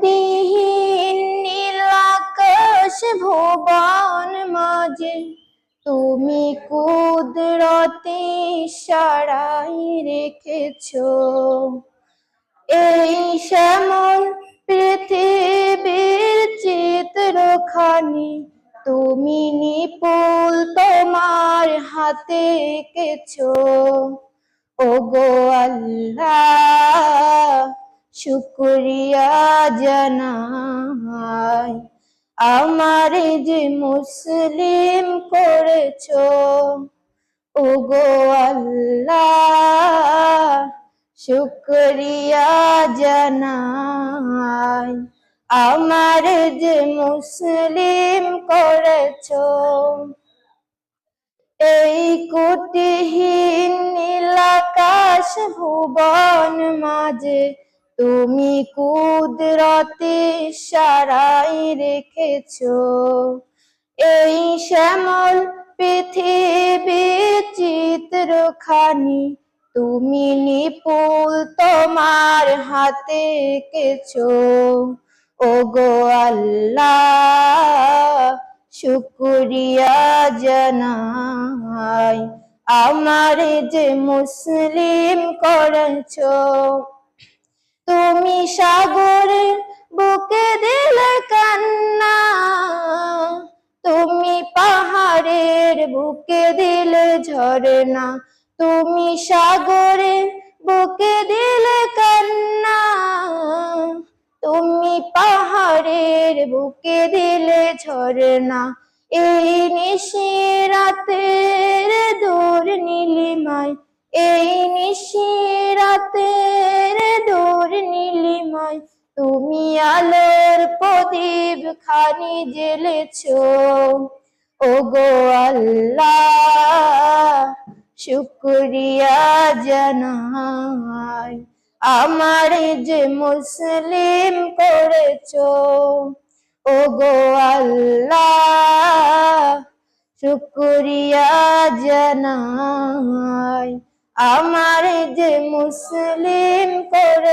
কুটিহীন নীল আকাশ ভুবন মাঝে, তুমি কুদরতি সারাই রেখেছ। এই শ্যামল পৃথিবীর চিত্রখানি, তুমি নিপুল তোমার হাতে এঁকেছো। ও গো আল্লাহ! শুক্রিয়া জানাই। আমার যে মুসলিম করেছ ও গো আল্লাহ, শুক্রিয়া জানাই। আমার যে মুসলিম করেছ, এই কুটিহীন নীল আকাশ ভুবন মাঝে তুমি কুদরতি সারাই রেখেছ। এই শ্যামল পৃথিবী চিত্রখানি, তুমি নিপুল তোমার হাতে এঁকেছো। ও গো শুক্রিয়া জানাই, আমার যে মুসলিম করেছ। তুমি সাগরে বুকে দিলে কান্না, তুমি পাহাড়ের বুকে দিলে ঝরনা তুমি সাগরে বুকে দিলে কান্না, তুমি পাহাড়ের বুকে দিলে ঝরনা এই নিশি রাতের দূর প্রদীপ খানি জ্বেলেছো ও গো আল্লাহ, শুক্রিয়া জানাই। আমার যে মুসলিম করেছ ও গো আল্লাহ, শুক্রিয়া জানাই। আমার যে মুসলিম করেছ